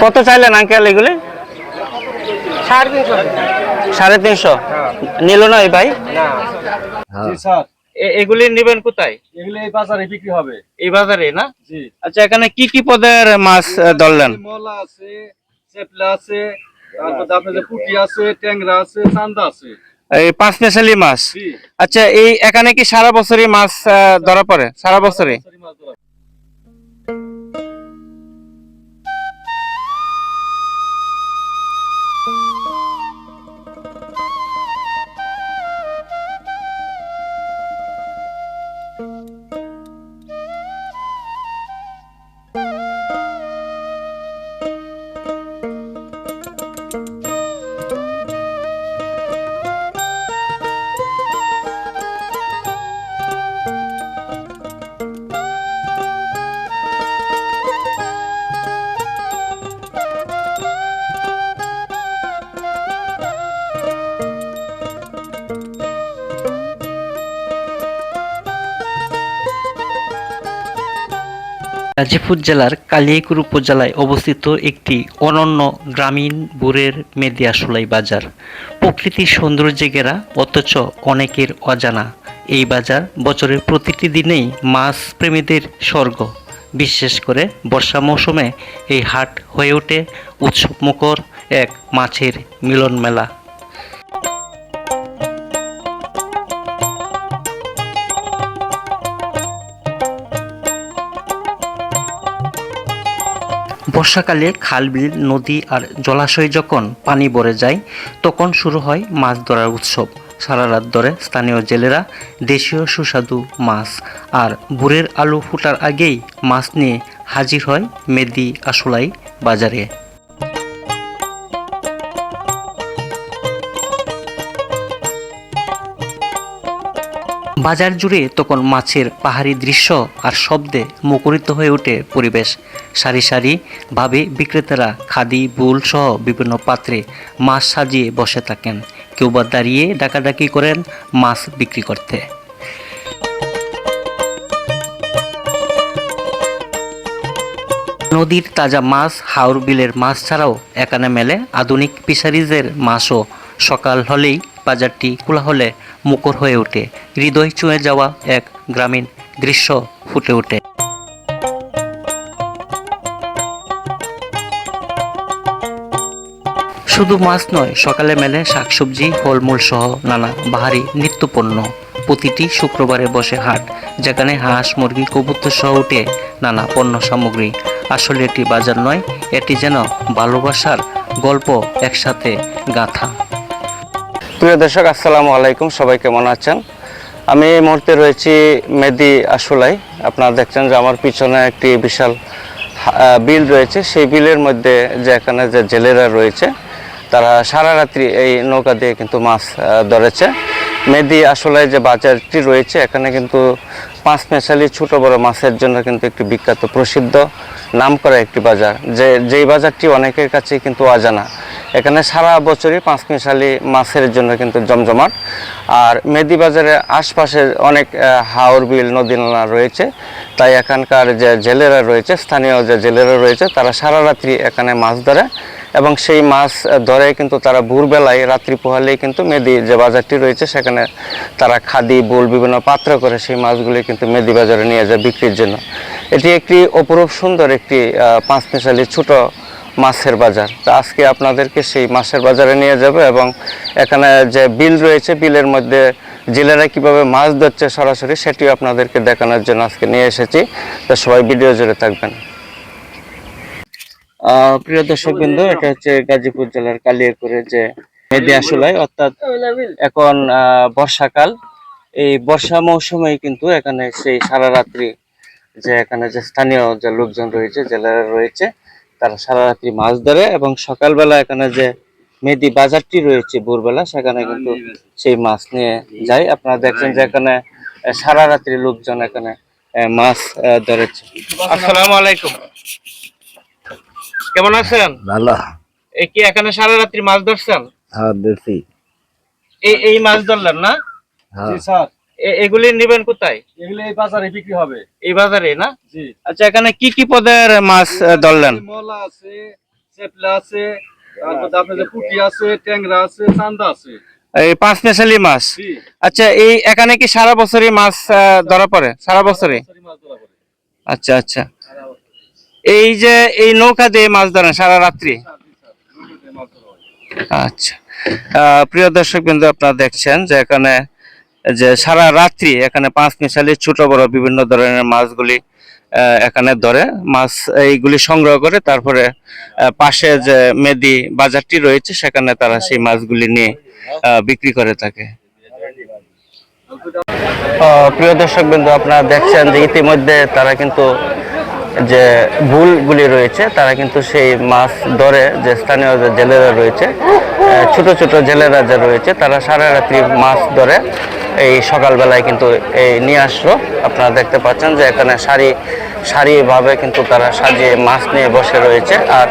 কত চাইলেন আঙ্কেল এগুলি? সাড়ে তিনশো। নিল না এই ভাই? জি স্যার। এ- এগুলি নেবেন কোথায়? এগুলো এই বাজারে বিক্রি হবে। এই বাজারে না? আচ্ছা এখানে কি কি পদের মাছ ধরলেন? মলা আছে চেপলা আছে তারপর আপনার পুঁটি আছে ট্যাংরা আছে চান্দা আছে। এই পাঁচ মেশালি মাছ। আচ্ছা এই এখানে কি সারা বছরই মাছ আহ, ধরা পড়ে? সারা বছরই? গাজীপুর জেলার কালিয়াকুর উপজেলায় অবস্থিত একটি অনন্য গ্রামীণ বুড়ের মেদিয়াশোলাই বাজার। প্রকৃতির সৌন্দর্যে ঘেরা, অথচ অনেকের অজানা। এই বাজার বছরের প্রতিটি দিনেই মাছ প্রেমীদের স্বর্গ। বিশেষ করে বর্ষা মৌসুমে এই হাট হয়ে ওঠে উৎসবমুখর এক মাছের মিলন মেলা বর্ষাকালে খাল, বিল, নদী আর জলাশয়ে যখন পানি ভরে যায়, তখন শুরু হয় মাছ ধরার উৎসব। সারা রাত ধরে স্থানীয় জেলেরা দেশীয় সুস্বাদু মাছ আর ভোরের আলু ফুটার আগেই মাছ নিয়ে হাজির হয় মেদি আসলাই বাজারে। বাজার জুড়ে তখন মাছের পাহাড়ি দৃশ্য আর শব্দে মুখরিত হয়ে ওঠে পরিবেশ। সারি সারি ভাবে বিক্রেতারা খাদি, বুল সহ বিভিন্ন পাত্রে মাছ সাজিয়ে বসে থাকেন। কেউ বা দাঁড়িয়ে ডাকাডাকি করেন মাছ বিক্রি করতে। নদীর তাজা মাছ, হাওর বিলের মাছ ছাড়াও এখানে মেলে আধুনিক ফিশারিজের মাছও। সকাল হলেই বাজারটি খোলা হলে মুখর হয়ে ওঠে। হৃদয় ছুঁয়ে যাওয়া এক গ্রামীণ দৃশ্য ফুটে ওঠে। শুধু মাছ নয়, সকালে মেলে শাকসবজি, ফলমূল সহ নানা বাহারি নিত্যপণ্য। প্রতিটি শুক্রবারে বসে হাট, যেখানে হাঁস, মুরগি, কবুতর সহ উঠে নানা পণ্য সামগ্রী। আসলে এটি বাজার নয়, এটি যেন ভালোবাসার গল্প একসাথে গাঁথা। প্রিয় দর্শক, আসসালামু আলাইকুম। সবাই কেমন আছেন? আমি এই মুহূর্তে রয়েছি মেদি আসুলাই আপনারা দেখছেন যে আমার পিছনে একটি বিশাল বিল রয়েছে। সেই বিলের মধ্যে যে এখানে যে জেলেরা রয়েছে, তারা সারা রাত্রি এই নৌকা দিয়ে কিন্তু মাছ ধরেছে। মেদি আসলে যে বাজারটি রয়েছে, এখানে কিন্তু পাঁচ মেশালি ছোট বড় মাছের জন্য কিন্তু একটি বিখ্যাত প্রসিদ্ধ নামকরা একটি বাজার। যে, যেই বাজারটি অনেকের কাছে কিন্তু অজানা। এখানে সারা বছরই পাঁচ মিশালি মাছের জন্য কিন্তু জমজমাট। আর মেদি বাজারের আশপাশে অনেক হাওর বিল নদী নালা রয়েছে। তাই এখানকার যে জেলেরা রয়েছে স্থানীয় যে জেলেরা রয়েছে তারা সারা রাত্রি এখানে মাছ ধরে এবং সেই মাছ ধরে কিন্তু তারা ভোরবেলায় রাত্রি পোহালেই কিন্তু মেদি যে বাজারটি রয়েছে সেখানে তারা খাদি বুল বিভিন্ন পাত্র করে সেই মাছগুলি কিন্তু মেদি বাজারে নিয়ে যায় বিক্রির জন্য। এটি একটি অপরূপ সুন্দর একটি আহ, পাঁচ মিশালি ছোট মাছের বাজার। তো আজকে আপনাদেরকে সেই মাছের বাজারে নিয়ে যাব এবং এখানে যে বিল রয়েছে, বিলের মধ্যে জেলেরা কীভাবে মাছ ধরছে সরাসরি সেটিও আপনাদেরকে দেখানোর জন্য আজকে নিয়ে এসেছি। তো সবাই ভিডিও জুড়ে থাকবেন। প্রিয় দর্শক বিন্দু এটা হচ্ছে গাজীপুর জেলার কালিয়াকুড়ে যে মেদি আসলাই অর্থাৎ এখন বর্ষাকাল। এই বর্ষা মৌসুমেই কিন্তু এখানে সেই সারা রাত্রি যে এখানে যে স্থানীয় যে লোকজন রয়েছে, জেলেরা রয়েছে তারা সারা রাত্রি মাছ ধরে এবং সকালবেলা এখানে যে মেদি বাজারটি রয়েছে ভোরবেলা সেখানে কিন্তু সেই মাছ নিয়ে যায়। আপনারা দেখছেন যে এখানে সারা রাত্রি লোকজন এখানে মাছ আহ, ধরেছে। আসসালামু আলাইকুম। কেমন আছেন? ভালো। এই কি এখানে সারা রাত্রি মাছ ধরছেন? হ্যাঁ দেখি এই এই মাছ ধরলেন না? হ্যাঁ। জি স্যার। এগুলি নেবেন কোথায়? এগুলো এই বাজারে বিক্রি হবে। এই বাজারে না? জি। আচ্ছা এখানে কি কি পদের মাছ ধরলেন? মলা আছে চেপলা আছে তারপর আপনার যে পুঁটি আছে ট্যাংরা আছে চান্দা আছে। এই পাঁচ মেশালি মাছ? আচ্ছা এই এখানে কি সারা বছরই মাছ ধরা পড়ে? সারা বছরই? আচ্ছা আচ্ছা। এই যে এই নৌকা দিয়ে মাছ ধরেন সারা রাত্রি? আচ্ছা। আহ, প্রিয় দর্শক বিন্দু আপনারা দেখছেন যে এখানে যে সারা রাত্রি এখানে পাঁচ মিশালি ছোট বড় বিভিন্ন ধরনের মাছগুলি এখানে ধরে। মাছ এইগুলি সংগ্রহ করে তারপরে পাশে যে মেদি বাজারটি রয়েছে, সেখানে তারা সেই মাছগুলি নিয়ে বিক্রি করে থাকে। প্রিয় দর্শক বিন্দু আপনারা দেখছেন যে ইতিমধ্যে তারা কিন্তু যে বুলগুলি রয়েছে, তারা কিন্তু সেই মাছ ধরে যে স্থানীয় যে জেলেরা রয়েছে ছোট ছোট জেলেরা যে রয়েছে, তারা সারা রাত্রি মাছ ধরে এই সকালবেলায় কিন্তু এই নিয়ে আসলো। আপনারা দেখতে পাচ্ছেন যে এখানে সারি সারিভাবে কিন্তু তারা সাজিয়ে মাছ নিয়ে বসে রয়েছে। আর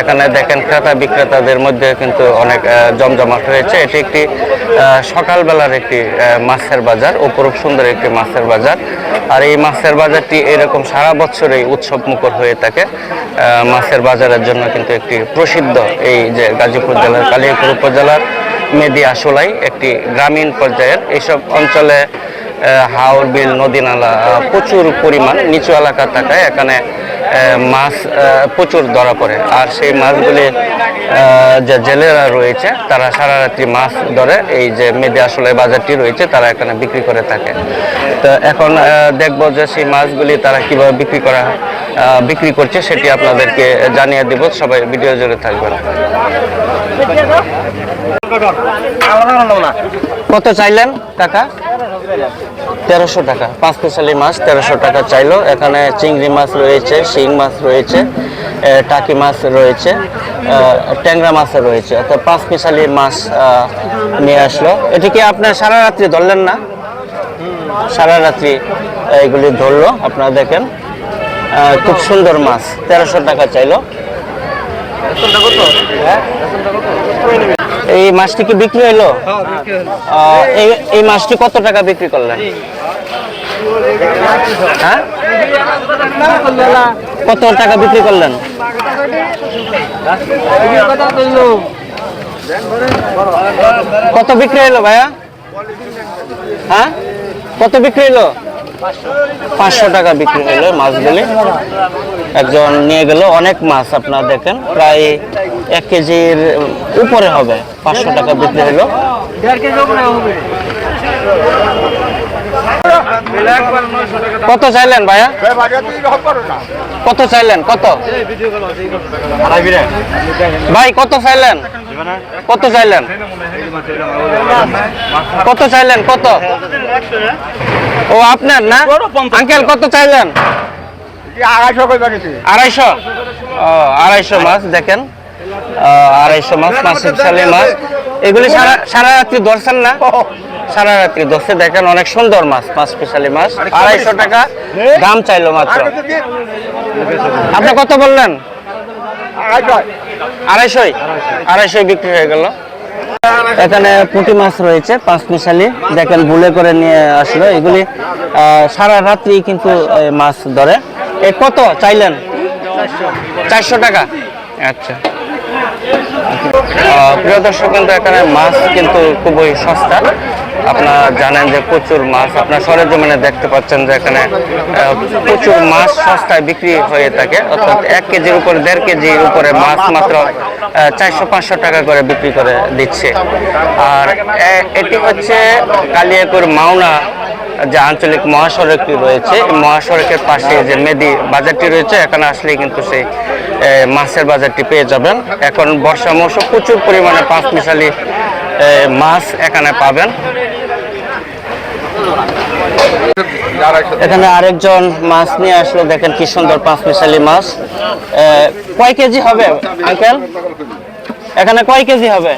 এখানে দেখেন ক্রেতা বিক্রেতাদের মধ্যে কিন্তু অনেক জমজমাট হয়েছে। এটি একটি সকালবেলার একটি মাছের বাজার, অপরূপ সুন্দর একটি মাছের বাজার। আর এই মাছের বাজারটি এরকম সারা বছরই উৎসব মুখর হয়ে থাকে। মাছের বাজারের জন্য কিন্তু একটি প্রসিদ্ধ এই যে গাজীপুর জেলার কালিয়াপুর উপজেলার মেদি আসলাই একটি গ্রামীণ পর্যায়ের। এইসব অঞ্চলে হাওর, বিল, নদী, নালা প্রচুর পরিমাণ নিচু এলাকা থাকায় এখানে মাছ প্রচুর ধরা পড়ে। আর সেই মাছগুলি যে জেলেরা রয়েছে, তারা সারা রাত্রি মাছ ধরে এই যে মেদি আসলে বাজারটি রয়েছে, তারা এখানে বিক্রি করে থাকে। তো এখন দেখব যে সেই মাছগুলি তারা কীভাবে বিক্রি করা বিক্রি করছে, সেটি আপনাদেরকে জানিয়ে দিব। সবাই ভিডিও জুড়ে থাকবেন। কত চাইলেন টাকা? তেরোশো টাকা। পাঁচ পেশালি মাছ তেরোশো টাকা চাইলো। এখানে চিংড়ি মাছ রয়েছে শিং মাছ রয়েছে টাকি মাছ রয়েছে ট্যাংরা মাছ রয়েছে। অর্থাৎ পাঁচ পেশালি মাছ নিয়ে আসলো। এটি কি আপনার সারা রাত্রি ধরলেন না? সারা রাত্রি এগুলি ধরলো আপনারা দেখেন। খুব সুন্দর মাছ তেরোশো টাকা চাইলো। এই মাছটি কি বিক্রি হলো এই এই মাছটি কত টাকা বিক্রি করলেন? হ্যাঁ? কত টাকা বিক্রি করলেন? কত বিক্রি হলো ভাইয়া? হ্যাঁ? কত বিক্রি হলো পাঁচশো টাকা বিক্রি হলো মাছগুলি। একজন নিয়ে গেল অনেক মাছ, আপনারা দেখেন, প্রায় এক কেজির উপরে হবে, পাঁচশো টাকা বিক্রি হলো। কত চাইলেন ভাইয়া? কত চাইলেন? কত? ভাই কত চাইলেন? কত চাইলেন? কত চাইলেন? কত? ও আপনার না? আঙ্কেল কত চাইলেন? আড়াইশো আড়াইশো? মাছ দেখেন। আড়াইশো মাছ সালি মাছ। এগুলি সারা সারা রাত্রি ধরছেন না? সারা রাত্রি ধরছে। দেখেন অনেক সুন্দর মাছ পাঁচ স্পেশালি মাছ। আড়াইশো টাকা দাম চাইলো মাত্র। আপনি কত বললেন? আড়াইশোই? আড়াইশোই বিক্রি হয়ে গেল। এখানে পুঁটি মাছ রয়েছে পাঁচ মিশালি। দেখেন বুলে করে নিয়ে আসলো। এগুলি আহ, সারা রাত্রি কিন্তু মাছ ধরে। এ কত চাইলেন? চারশো টাকা। আচ্ছা। প্রিয় দর্শক, কিন্তু এখানে মাছ কিন্তু খুবই সস্তা। আপনারা জানেন যে প্রচুর মাছ, আপনার সরেজমিনে দেখতে পাচ্ছেন যে এখানে প্রচুর মাছ সস্তায় বিক্রি হয়ে থাকে। অর্থাৎ এক কেজির উপরে, দেড় কেজির উপরে মাছ মাত্র চারশো পাঁচশো টাকা করে বিক্রি করে দিচ্ছে। আর এটি হচ্ছে কালিয়াকুর মাওনা যে আঞ্চলিক মহাসড়কটি রয়েছে মহাসড়কের পাশে যে মেদি বাজারটি রয়েছে এখানে আসলে কিন্তু সেই মাছের বাজারটি পেয়ে যাবেন। এখন বর্ষা মৌসুম প্রচুর পরিমাণে পাঁচ মিশালি মাছ এখানে পাবেন। এখানে আরেকজন মাছ নিয়ে আসলো দেখেন কি সুন্দর পাঁচ মিশালি মাছ। কয় কেজি হবে আঙ্কেল? এখানে কয় কেজি হবে?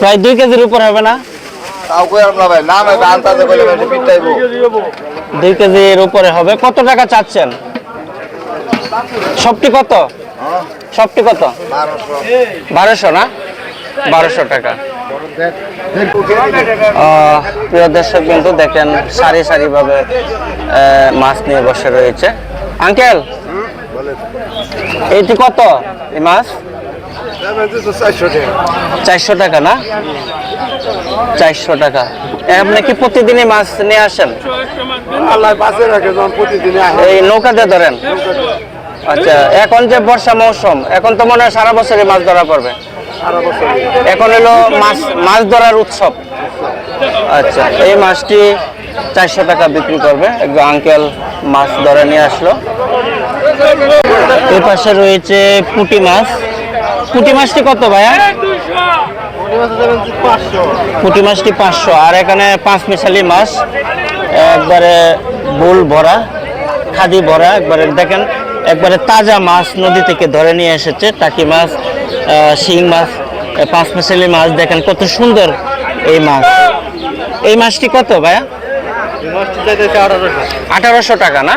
প্রায় দুই কেজির উপর হবে না? তাও কইলাম না ভাই? না ভাই আন্তাজে কইলে ভাই পিটাইবো দুই কেজির উপরে হবে। কত টাকা চাচ্ছেন? সবটি কত? সবটি কত? বারোশো। না? বারোশো টাকা। আহ, প্রিয় দর্শক কিন্তু দেখেন সারি সারি ভাবে আহ, মাছ নিয়ে বসে রয়েছে। আঙ্কেল এটি কত? এই মাছ? চারশো টাকা না? চারশো টাকা। আপনি কি প্রতিদিনই মাছ নিয়ে আসেন? আল্লাহ বাসে রাখে যখন প্রতিদিনে এই নৌকাতে ধরেন? আচ্ছা এখন যে বর্ষা মৌসুম এখন তো মনে হয় সারা বছরই মাছ ধরা পড়বে। এখন হলো মাছ মাছ ধরার উৎসব। আচ্ছা এই মাছটি চারশো টাকা বিক্রি করবে। একজন আঙ্কেল মাছ ধরে নিয়ে আসলো। এই পাশে রয়েছে পুঁটি মাছ। পুটি মাছটি কত ভাইয়া? পুঁটি মাছটি পাঁচশো। আর এখানে পাঁচ মিশালি মাছ একবারে বুল ভরা খাদি ভরা একবারে দেখেন একবারে তাজা মাছ নদী থেকে ধরে নিয়ে এসেছে টাকি মাছ শিং মাছ পাঁচ মিশালি মাছ দেখেন কত সুন্দর এই মাছ। এই মাছটি কত ভাইয়া? আঠারোশো টাকা না?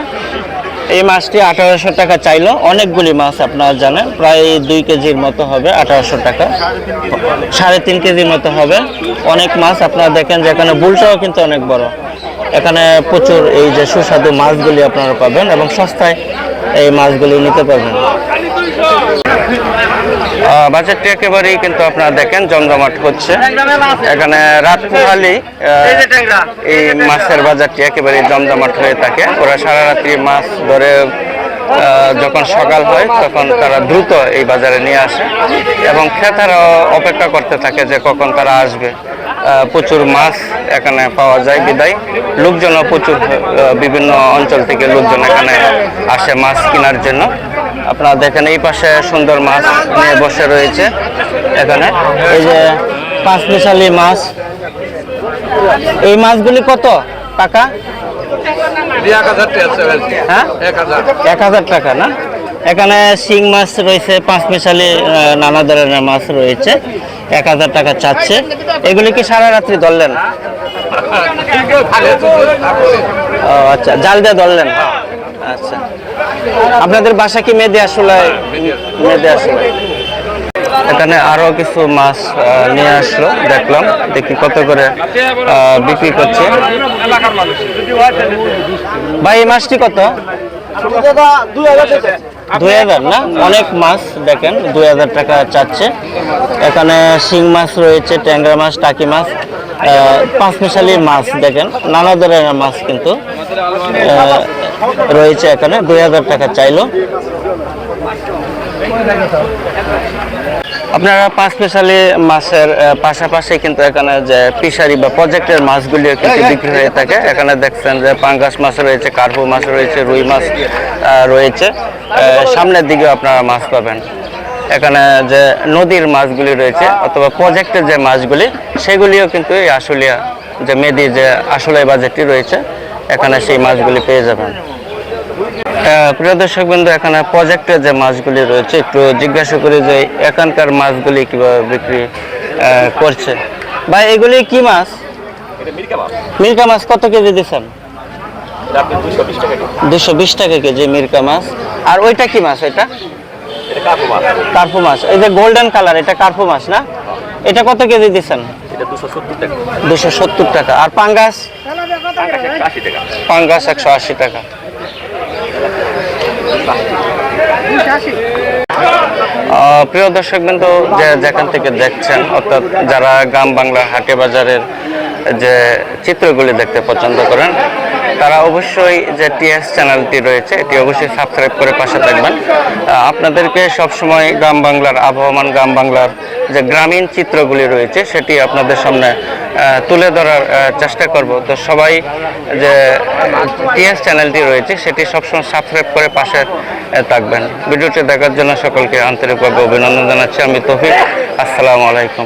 এই মাছটি আঠারোশো টাকা চাইলো। অনেকগুলি মাছ আপনারা জানেন, প্রায় দুই কেজির মতো হবে, আঠারোশো টাকা। সাড়ে তিন কেজির মতো হবে। অনেক মাছ আপনারা দেখেন যে এখানে বুলটাও কিন্তু অনেক বড়। এখানে প্রচুর এই যে সুস্বাদু মাছগুলি আপনারা পাবেন এবং সস্তায় এই মাছগুলি নিতে পারবেন। বাজারটি একেবারেই কিন্তু আপনারা দেখেন জমজমাট হচ্ছে। এখানে রাত এই মাছের বাজারটি একেবারে জমজমাট হয়ে থাকে। ওরা সারা রাত্রি মাছ ধরে যখন সকাল হয়, তখন তারা দ্রুত এই বাজারে নিয়ে আসে। এবং ক্রেতারাও অপেক্ষা করতে থাকে যে কখন তারা আসবে। প্রচুর মাছ এখানে পাওয়া যায় বিদায়। লোকজনও প্রচুর বিভিন্ন অঞ্চল থেকে লোকজন এখানে আসে মাছ কেনার জন্য। আপনারা দেখেন, এই পাশে সুন্দর মাছ নিয়ে বসে রয়েছে এখানে। এই যে পাঁচ মিশালি মাছ। এই মাছগুলি কত টাকা? হ্যাঁ? এক হাজার টাকা না? এখানে শিং মাছ রয়েছে পাঁচ মিশালি নানা ধরনের মাছ রয়েছে। এক হাজার টাকা চাচ্ছে। এগুলি কি সারা রাত্রি ধরলেন? ও আচ্ছা জাল দিয়ে ধরলেন? আচ্ছা। আপনাদের বাসা কি মেদে আসলে? মেদে আসলে। এখানে আরও কিছু মাছ নিয়ে আসলো দেখলাম। দেখি কত করে বিক্রি করছে। ভাই এই মাছটি কত? দুই হাজার না? অনেক মাছ দেখেন দুই হাজার টাকা চাচ্ছে। এখানে শিং মাছ রয়েছে ট্যাংরা মাছ টাকি মাছ পাঁচ মিশালি মাছ দেখেন। নানা ধরনের মাছ কিন্তু রয়েছে এখানে দুই হাজার টাকা চাইলো। আপনারা পাঁচ স্পেশালি মাছের পাশাপাশি কিন্তু এখানে যে ফিশারি বা প্রজেক্টের মাছগুলিও কিন্তু বিক্রি হয়ে থাকে। এখানে দেখছেন যে পাঙ্গাস মাছ রয়েছে কার্পু মাছ রয়েছে রুই মাছ রয়েছে। সামনের দিকেও আপনারা মাছ পাবেন। এখানে যে নদীর মাছগুলি রয়েছে অথবা প্রজেক্টের যে মাছগুলি সেগুলিও কিন্তু এই আশুলিয়া যে মেদি যে আশুলিয়া বাজেটটি রয়েছে এখানে সেই মাছগুলি পেয়ে যাবেন। প্রিয় দর্শক বিন্দু এখানে প্রজেক্টের যে মাছগুলি রয়েছে, একটু জিজ্ঞাসা করি যে এখানকার মাছগুলি কীভাবে বিক্রি করছে। ভাই, এগুলি কি মাছ? মিরকা মাছ। কত কেজি দিচ্ছেন? দুশো বিশ টাকা কেজি মিরকা মাছ। আর ওইটা কি মাছ ওইটা কার্পু মাছ। এই যে গোল্ডেন কালার এটা কার্পু মাছ না? এটা কত কেজি দিচ্ছেন? দুশো সত্তর টাকা। আর পাঙ্গাস? পাঙ্গাস একশো আশি টাকা। প্রিয় দর্শক বিন্দু যে যেখান থেকে দেখছেন, অর্থাৎ যারা গ্রাম বাংলা হাটে বাজারের যে চিত্রগুলি দেখতে পছন্দ করেন তারা অবশ্যই যে টিএস চ্যানেলটি রয়েছে, এটি অবশ্যই সাবস্ক্রাইব করে পাশে থাকবেন। আপনাদেরকে সবসময় গ্রাম বাংলার আবহমান, গ্রাম বাংলার যে গ্রামীণ চিত্রগুলি রয়েছে, সেটি আপনাদের সামনে তুলে ধরার চেষ্টা করব। তো সবাই যে টিএস চ্যানেলটি রয়েছে, সেটি সবসময় সাবস্ক্রাইব করে পাশে থাকবেন। ভিডিওটি দেখার জন্য সকলকে আন্তরিকভাবে অভিনন্দন জানাচ্ছি। আমি তৌফিক, আসসালামু আলাইকুম।